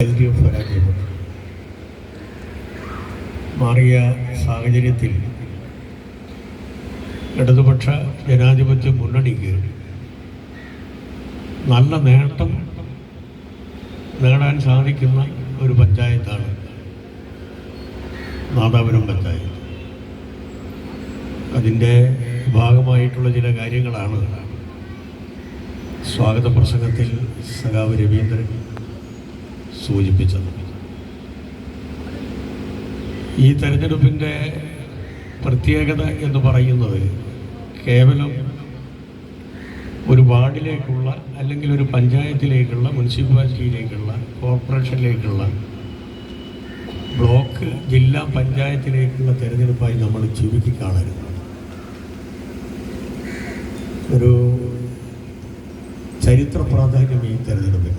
L D F പരാജയപ്പെട്ടു മാറിയ സാഹചര്യത്തിൽ ഇടതുപക്ഷ ജനാധിപത്യ മുന്നണിക്ക് നല്ല നേട്ടം നേടാൻ സാധിക്കുന്ന ഒരു പഞ്ചായത്താണ് നാദാപുരം പഞ്ചായത്ത്. അതിന്റെ ഭാഗമായിട്ടുള്ള ചില കാര്യങ്ങളാണ് സ്വാഗത പ്രസംഗത്തിൽ സഖാവ് രവീന്ദ്രൻ സൂചിപ്പിച്ചത്. ഈ തെരഞ്ഞെടുപ്പിന്റെ പ്രത്യേകത എന്ന് പറയുന്നത് കേവലം ഒരു വാർഡിലേക്കുള്ള അല്ലെങ്കിൽ ഒരു പഞ്ചായത്തിലേക്കുള്ള മുനിസിപ്പാലിറ്റിയിലേക്കുള്ള കോർപ്പറേഷനിലേക്കുള്ള ബ്ലോക്ക് ജില്ലാ പഞ്ചായത്തിലേക്കുള്ള തെരഞ്ഞെടുപ്പായി നമ്മൾ ചുരുക്കി കാണരുത് ഒരു ചരിത്ര പ്രാധാന്യം ഈ തെരഞ്ഞെടുപ്പിന്.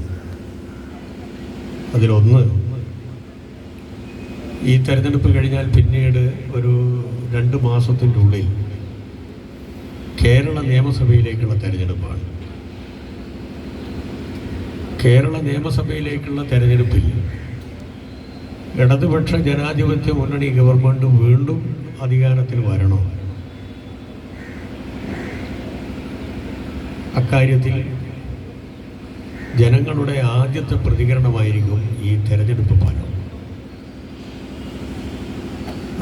അതിലൊന്ന്. ഈ തെരഞ്ഞെടുപ്പ് കഴിഞ്ഞാൽ പിന്നീട് ഒരു രണ്ട് മാസത്തിന്റെ ഉള്ളിൽ കേരള നിയമസഭയിലേക്കുള്ള തെരഞ്ഞെടുപ്പാണ്. കേരള നിയമസഭയിലേക്കുള്ള തെരഞ്ഞെടുപ്പിൽ ഇടതുപക്ഷ ജനാധിപത്യ മുന്നണി ഗവൺമെന്റ് വീണ്ടും അധികാരത്തിൽ വരണോ. അക്കാര്യത്തിൽ ജനങ്ങളുടെ ആദ്യത്തെ പ്രതികരണമായിരിക്കും ഈ തെരഞ്ഞെടുപ്പ് ഫലം.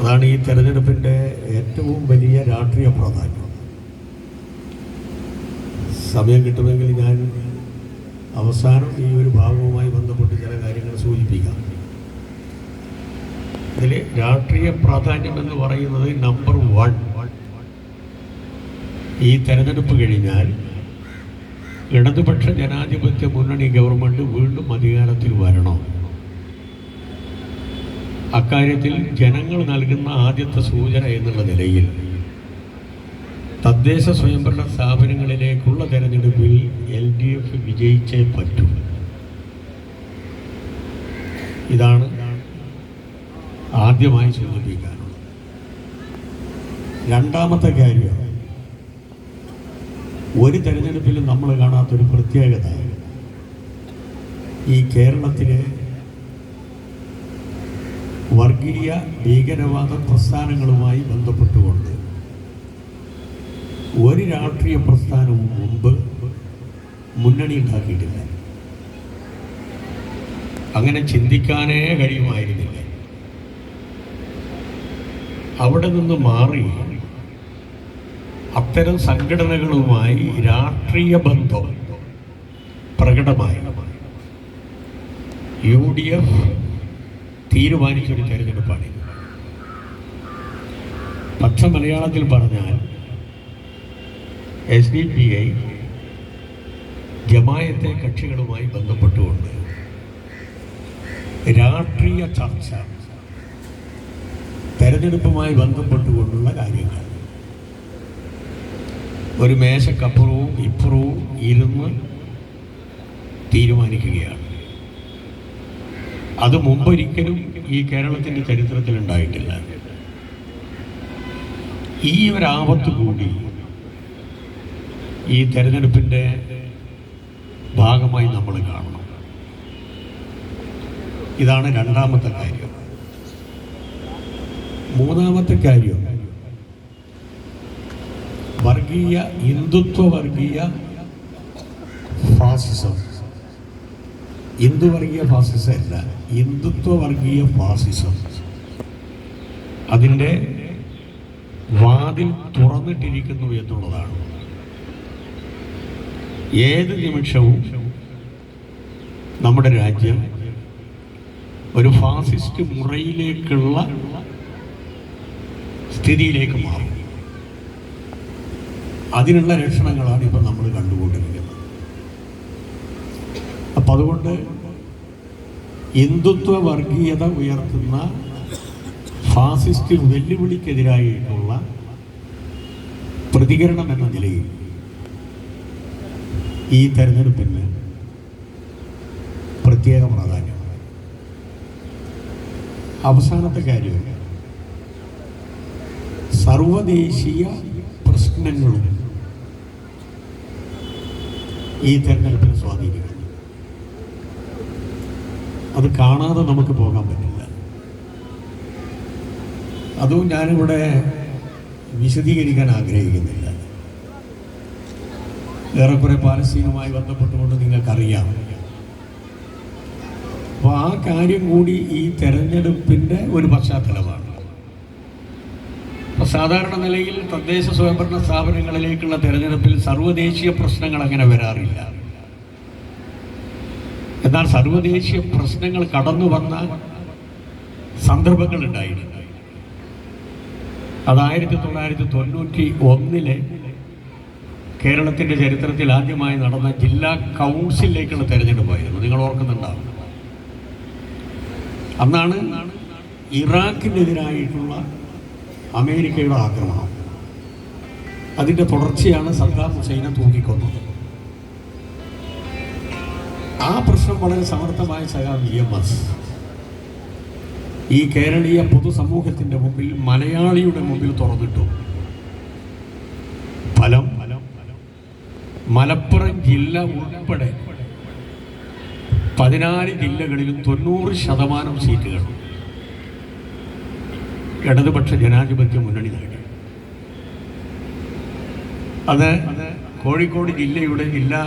അതാണ് ഈ തെരഞ്ഞെടുപ്പിന്റെ ഏറ്റവും വലിയ രാഷ്ട്രീയ പ്രാധാന്യം. സമയം കിട്ടുമെങ്കിൽ ഞാൻ അവസാനം ഈ ഒരു ഭാഗവുമായി ബന്ധപ്പെട്ട് ചില കാര്യങ്ങൾ സൂചിപ്പിക്കാം. ഇതിൽ രാഷ്ട്രീയ പ്രാധാന്യം എന്ന് പറയുന്നത് നമ്പർ വൺ ഈ തെരഞ്ഞെടുപ്പ് കഴിഞ്ഞാൽ ഇടതുപക്ഷ ജനാധിപത്യ മുന്നണി ഗവൺമെന്റ് വീണ്ടും അധികാരത്തിൽ വരണോ? അക്കാര്യത്തിൽ ജനങ്ങൾ നൽകുന്ന ആദ്യത്തെ സൂചന എന്നുള്ള നിലയിൽ തദ്ദേശ സ്വയംഭരണ സ്ഥാപനങ്ങളിലേക്കുള്ള തെരഞ്ഞെടുപ്പിൽ എൽ ഡി എഫ് വിജയിച്ചേ പറ്റൂ. ഇതാണ് ആദ്യമായി സൂചിപ്പിക്കാനുള്ളത്. രണ്ടാമത്തെ കാര്യം ഒരു തെരഞ്ഞെടുപ്പിലും നമ്മൾ കാണാത്തൊരു പ്രത്യേകത. ഈ കേരളത്തിലെ വർഗീയ ഭീകരവാദ പ്രസ്ഥാനങ്ങളുമായി ബന്ധപ്പെട്ടുകൊണ്ട് ഒരു രാഷ്ട്രീയ പ്രസ്ഥാനവും മുമ്പ് മുന്നണി ഉണ്ടാക്കിയിട്ടില്ല. അങ്ങനെ ചിന്തിക്കാനേ കഴിയുമായിരുന്നില്ല. അവിടെ നിന്ന് മാറി അത്തരം സംഘടനകളുമായി രാഷ്ട്രീയ ബന്ധം പ്രകടമായി. യു ഡി എഫ് തീരുമാനിച്ചൊരു തെരഞ്ഞെടുപ്പാണിത്. പക്ഷ മലയാളത്തിൽ പറഞ്ഞാൽ എസ് ഡി പി ഐ ജമായത്തെ കക്ഷികളുമായി ബന്ധപ്പെട്ടുകൊണ്ട് രാഷ്ട്രീയ ചർച്ച തെരഞ്ഞെടുപ്പുമായി ബന്ധപ്പെട്ടുകൊണ്ടുള്ള കാര്യങ്ങൾ. ഒരു മേശക്കപ്പുറവും ഇപ്പുറവും ഇരുന്ന് തീരുമാനിക്കുകയാണ്. അത് മുമ്പൊരിക്കലും ഈ കേരളത്തിന്റെ ചരിത്രത്തിൽ ഉണ്ടായിട്ടില്ല ഈ ഒരാപത്ത് കൂടി ഈ തെരഞ്ഞെടുപ്പിന്റെ ഭാഗമായി നമ്മൾ കാണണം. ഇതാണ് രണ്ടാമത്തെ കാര്യം. മൂന്നാമത്തെ കാര്യം വർഗീയ ഹിന്ദുത്വ വർഗീയ ഫാസിസം. ഹിന്ദു വർഗീയ ഫാസിസം അല്ല ഹിന്ദുത്വ വർഗീയ ഫാസിസം. അതിന്റെ വാതിൽ തുറന്നിട്ടിരിക്കുന്നു എന്നുള്ളതാണ്. ഏത് നിമിഷവും നമ്മുടെ രാജ്യം ഒരു ഫാസിസ്റ്റ് മുറയിലേക്കുള്ള സ്ഥിതിയിലേക്ക് മാറും. അതിനുള്ള ലക്ഷണങ്ങളാണ് ഇപ്പം നമ്മൾ കണ്ടുകൊണ്ടിരിക്കുന്നത്. അപ്പം അതുകൊണ്ട് ഹിന്ദുത്വ വർഗീയത ഉയർത്തുന്ന ഫാസിസ്റ്റ് വെല്ലുവിളിക്കെതിരായിട്ടുള്ള പ്രതികരണം എന്ന നിലയിൽ ഈ തെരഞ്ഞെടുപ്പിന് പ്രത്യേക പ്രാധാന്യം. അവസാനത്തെ കാര്യം സർവദേശീയ പ്രശ്നങ്ങളും ഈ തെരഞ്ഞെടുപ്പിനെ സ്വാധീനിക്കുന്നു അത് കാണാതെ നമുക്ക് പോകാൻ പറ്റില്ല. അതും ഞാനിവിടെ വിശദീകരിക്കാൻ ആഗ്രഹിക്കുന്നില്ല. ഏറെക്കുറെ പാലസ്തീനുമായി ബന്ധപ്പെട്ടുകൊണ്ട് നിങ്ങൾക്കറിയാം. അപ്പോൾ ആ കാര്യം കൂടി ഈ തെരഞ്ഞെടുപ്പിന്റെ ഒരു പശ്ചാത്തലമാണ്. സാധാരണ നിലയിൽ തദ്ദേശ സ്വയംഭരണ സ്ഥാപനങ്ങളിലേക്കുള്ള തെരഞ്ഞെടുപ്പിൽ സർവദേശീയ പ്രശ്നങ്ങൾ അങ്ങനെ വരാറില്ല. എന്നാൽ സർവദേശീയ പ്രശ്നങ്ങൾ കടന്നു വന്ന സന്ദർഭങ്ങൾ ഉണ്ടായിരുന്നു. അത് ആയിരത്തി തൊള്ളായിരത്തി തൊണ്ണൂറ്റി ഒന്നിലെ കേരളത്തിന്റെ ചരിത്രത്തിൽ ആദ്യമായി നടന്ന ജില്ലാ കൗൺസിലിലേക്കുള്ള തെരഞ്ഞെടുപ്പായിരുന്നു. നിങ്ങൾ ഓർക്കുന്നുണ്ടാവും. അന്നാണ് ഇറാഖിനെതിരായിട്ടുള്ള അമേരിക്കയുടെ ആക്രമണം. അതിന്റെ തുടർച്ചയാണ് സദ്ദാം ഹുസൈനെ തൂക്കിക്കൊന്നത്. ആ പ്രശ്നം വളരെ സമർത്ഥമായ സഹാ വി എം എസ്. ഈ കേരളീയ പൊതുസമൂഹത്തിന്റെ മുമ്പിൽ മലയാളിയുടെ മുമ്പിൽ തുറന്നിട്ടു. ഫലം മലപ്പുറം ജില്ല ഉൾപ്പെടെ പതിനാല് ജില്ലകളിലും തൊണ്ണൂറ് ശതമാനം സീറ്റുകൾ. ഇടതുപക്ഷ ജനാധിപത്യ മുന്നണി നേടി. അത് കോഴിക്കോട് ജില്ലയുടെ ജില്ലാ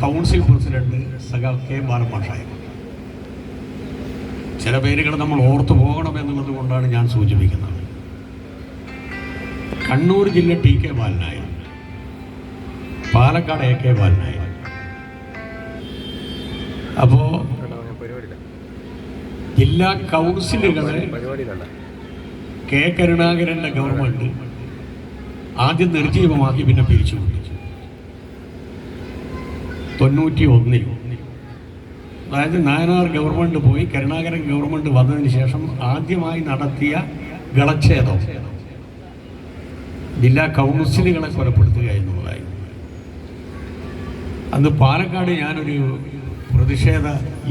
കൗൺസിൽ പ്രസിഡന്റ് സഖാവ് കെ ബാലമാഷായിരുന്നു ചില പേരുകൾ നമ്മൾ ഓർത്തു പോകണം എന്നുള്ളത് കൊണ്ടാണ് ഞാൻ സൂചിപ്പിക്കുന്നത്. കണ്ണൂർ ജില്ല ടി കെ ബാലനായ പാലക്കാട് എ കെ ബാലനായ അപ്പോ ജില്ലാ കൗൺസിലുകളെ കെ കരുണാകരന്റെ ഗവൺമെന്റ് ആദ്യം നിർജീവമാക്കി പിന്നെ പിരിച്ചു തൊണ്ണൂറ്റി ഒന്നിൽ അതായത് നായനാർ ഗവൺമെന്റ് പോയി കരുണാകരൻ ഗവൺമെന്റ് വന്നതിന് ശേഷം ആദ്യമായി നടത്തിയ ഗളച്ഛേദം ജില്ലാ കൗൺസിലുകളെ കൊലപ്പെടുത്തുക എന്നുള്ളതായിരുന്നു. അന്ന് പാലക്കാട് ഞാനൊരു പ്രതിഷേധ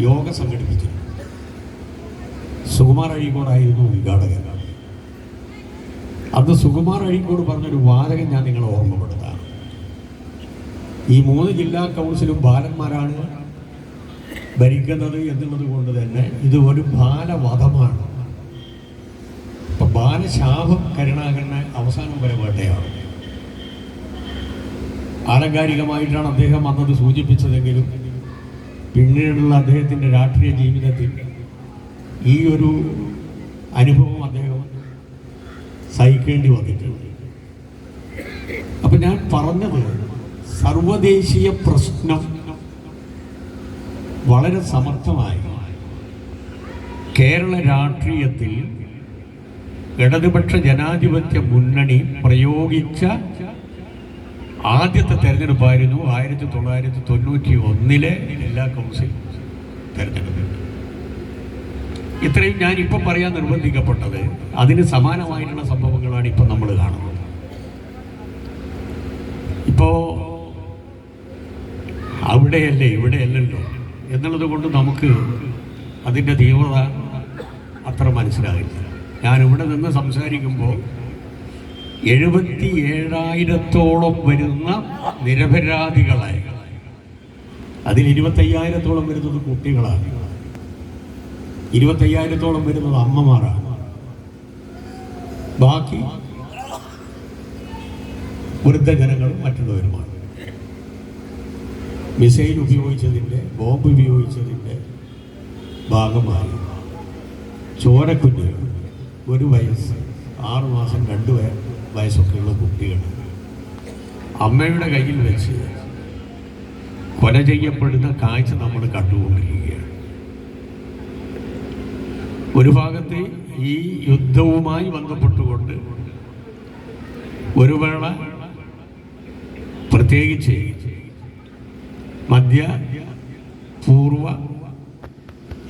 യോഗ സംഘടിപ്പിച്ചു സുകുമാർ അഴീക്കോടായിരുന്നു ഉദ്ഘാടകൻ. അന്ന് സുകുമാർ അഴീക്കോട് പറഞ്ഞൊരു വാചകം ഞാൻ നിങ്ങളെ ഓർമ്മപ്പെടുത്താം. ഈ മൂന്ന് ജില്ലാ കൗൺസിലും ബാലന്മാരാണ് ഭരിക്കുന്നത് എന്നുള്ളത് കൊണ്ട് തന്നെ ഇത് ഒരു ബാലവധമാണ് ഇപ്പൊ ബാലശാപം കരുണാകരനെ അവസാനം വരെ വേട്ടയാണ് ആലങ്കാരികമായിട്ടാണ് അദ്ദേഹം അന്നത് സൂചിപ്പിച്ചതെങ്കിലും പിന്നീടുള്ള അദ്ദേഹത്തിന്റെ രാഷ്ട്രീയ ജീവിതത്തിൽ ഈ ഒരു അനുഭവം അദ്ദേഹം സഹിക്കേണ്ടി വന്നിട്ടുണ്ട് അപ്പം ഞാൻ പറഞ്ഞത് സർവദേശീയ പ്രശ്നം വളരെ സമർത്ഥമായി. കേരള രാഷ്ട്രീയത്തിൽ ഇടതുപക്ഷ ജനാധിപത്യ മുന്നണി പ്രയോഗിച്ച ആദ്യത്തെ തെരഞ്ഞെടുപ്പായിരുന്നു ആയിരത്തി തൊള്ളായിരത്തി തൊണ്ണൂറ്റി ഒന്നിലെ ജില്ലാ കൗൺസിൽ തെരഞ്ഞെടുപ്പ്. ഇത്രയും ഞാൻ ഇപ്പം പറയാൻ നിർബന്ധിക്കപ്പെട്ടത് അതിന് സമാനമായിട്ടുള്ള സംഭവങ്ങളാണ് ഇപ്പം നമ്മൾ കാണുന്നത്. ഇപ്പോ അവിടെയല്ലേ ഇവിടെയല്ലല്ലോ എന്നുള്ളത് കൊണ്ട് നമുക്ക് അതിന്റെ തീവ്രത അത്ര മനസ്സിലാകില്ല. ഞാൻ ഇവിടെ നിന്ന് സംസാരിക്കുമ്പോൾ എഴുപത്തി ഏഴായിരത്തോളം വരുന്ന നിരപരാധികളായ. അതിൽ ഇരുപത്തയ്യായിരത്തോളം വരുന്നത് കുട്ടികളാണ്. ഇരുപത്തയ്യായിരത്തോളം വരുന്നത് അമ്മമാരാണ്. ബാക്കി വൃദ്ധജനങ്ങളും മറ്റുള്ളവരുമാണ്. മിസൈൽ ഉപയോഗിച്ചതിന്റെ ബോംബ് ഉപയോഗിച്ചതിന്റെ ഭാഗമായി ചോരക്കുഞ്ഞുകൾ ഒരു വയസ്സ് ആറ് മാസം രണ്ട് വയ- വയസ്സൊക്കെയുള്ള കുട്ടികൾ അമ്മയുടെ കയ്യിൽ വെച്ച് കൊല ചെയ്യപ്പെടുന്ന കാഴ്ച നമ്മൾ കണ്ടുകൊണ്ടിരിക്കുകയാണ്. ഒരു ഭാഗത്ത് ഈ യുദ്ധവുമായി ബന്ധപ്പെട്ടുകൊണ്ട് ഒരു വേള പ്രത്യേകിച്ച് മധ്യ പൂർവ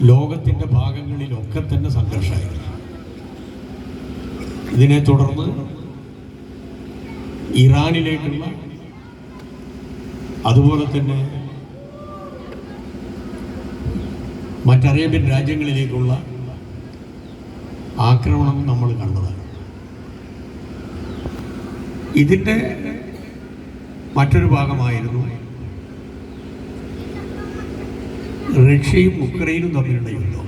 ലോകത്തിന്റെ ഭാഗങ്ങളിലൊക്കെ തന്നെ സംഘർഷമായിരുന്നു. ഇതിനെ തുടർന്ന് ഇറാനിലേക്കുള്ള അതുപോലെ തന്നെ മറ്ററേബ്യൻ രാജ്യങ്ങളിലേക്കുള്ള ആക്രമണം നമ്മൾ കണ്ടതാണ്. ഇതിന്റെ മറ്റൊരു ഭാഗമായിരുന്നു റഷ്യയും ഉക്രൈനും തമ്മിലുള്ള യുദ്ധം.